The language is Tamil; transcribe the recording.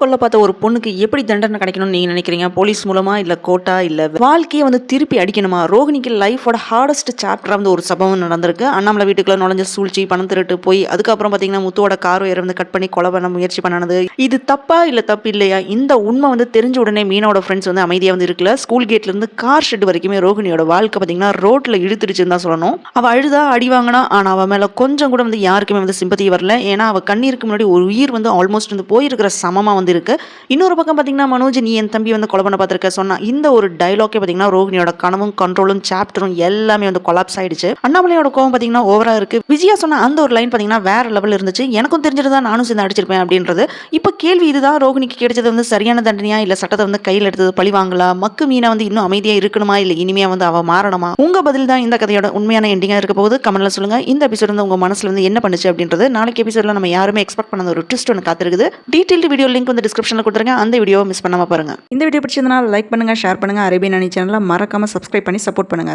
கொல்ல பார்த்த ஒரு பொண்ணுக்கு எப்படி தண்டனை கிடைக்கணும்னு நீங்க நினைக்கிறீங்க? போலீஸ் மூலமா இல்ல கோட்டா இல்ல வாழ்க்கையை வந்து திருப்பி அடிக்கணுமா? ரோஹினிக்கு லைஃபோட ஹார்டஸ்ட் சாப்டரா வந்து ஒரு சம்பவம் நடந்திருக்கு. அண்ணாமலை வீட்டுக்குள்ள நுழைஞ்ச சூழ்ச்சி பணம் திருட்டு போய் அதுக்கப்புறம் பாத்தீங்கன்னா முத்துவோட கார் உயர வந்து கட் பண்ணி கொலை பண்ண முயற்சி பண்ணனது. இது தப்பா இல்ல தப்பு இல்லையா? இந்த உண்மை வந்து தெரிஞ்ச உடனே மீனோட ஃப்ரெண்ட்ஸ் வந்து அமைதியா வந்து இருக்கல. ஸ்கூல் கேட்ல இருந்து கார் ஷெட் வரைக்குமே ரோஹினியோட வாழ்க்கை பாத்தீங்கன்னா ரோட்ல இழுத்துருச்சுன்னு தான் சொல்லணும். அவ அழுதா அடி வாங்கினா ஆனா அவ மேல கொஞ்சம் கூட வந்து யாருக்குமே வந்து சிம்பத்தி வரல. ஏன்னா அவ கண்ணீருக்கு முன்னாடி ஒரு உயிர் வந்து ஆல்மோஸ்ட் வந்து போயிருக்கிற சமமா வந்து இருக்கு இன்னொரு பக்கம் பாத்தீங்கன்னா மனோஜ் நீ என் தம்பி வந்து கொலை பண்ண பார்த்திருக்க. சொன்னா இந்த ஒரு டைலாக்கே பாத்தீங்கன்னா ரோஹினியோட கனவும் கண்ட்ரோலும் சாப்டரும் எல்லாமே வந்து கொலாப்ஸ் ஆயிடுச்சு. அண்ணாமலையோட கோவம் பாத்தீங்கன்னா ஓவரா இருக்கு. விஜயா சொன்ன அந்த ஒரு லைன் பாத்தீங்கன்னா வேற லெவல் இருந்துச்சு. எனக்கும் தெரிஞ்சிருந்தா நானும் சேர்ந்து அடிச்சிருப்பேன் அப்படின்றது. இப்போ கேள்வி இதுதான். ரோஹினிக்கு கிடைச்சது வந்து சரியான தண்டனையா? இல்ல சட்டத்தை வந்து கையில் எடுத்தது பழி வாங்கலாம் மக்கு மீனா வந்து இன்னும் அமைதியா இருக்கணுமா? இல்ல இனிமையா வந்து அவ மாறணுமா? உங்க பதில் தான் இந்த கதையோட உண்மையான எண்டிங்கா இருக்க போகுது. கமெண்ட்ல சொல்லுங்க. இந்த எபிசோட் வந்து உங்க மனசுல வந்து என்ன பண்ணுச்சு அப்படின்றது நாளைக்கு எபிசோட்ல நம்ம யாருமே எக்ஸ்பெக்ட் பண்ண ஒரு ட்விஸ்ட் ஒன்று காத்திருக்குது. டீட்டெயில் வீடியோ லிங்க் வந்து டிஸ்கிரிப்ஷனில் கொடுத்துருங்க. அந்த வீடியோவை மிஸ் பண்ணாம பாருங்க. இந்த வீடியோ பிடிச்சிருந்தனா லைக் பண்ணுங்க ஷேர் பண்ணுங்க. அரேபியன் அணி சேனலில் மறக்காம சப்ஸ்கிரைப் பண்ணி சப்போர்ட் பண்ணுங்க.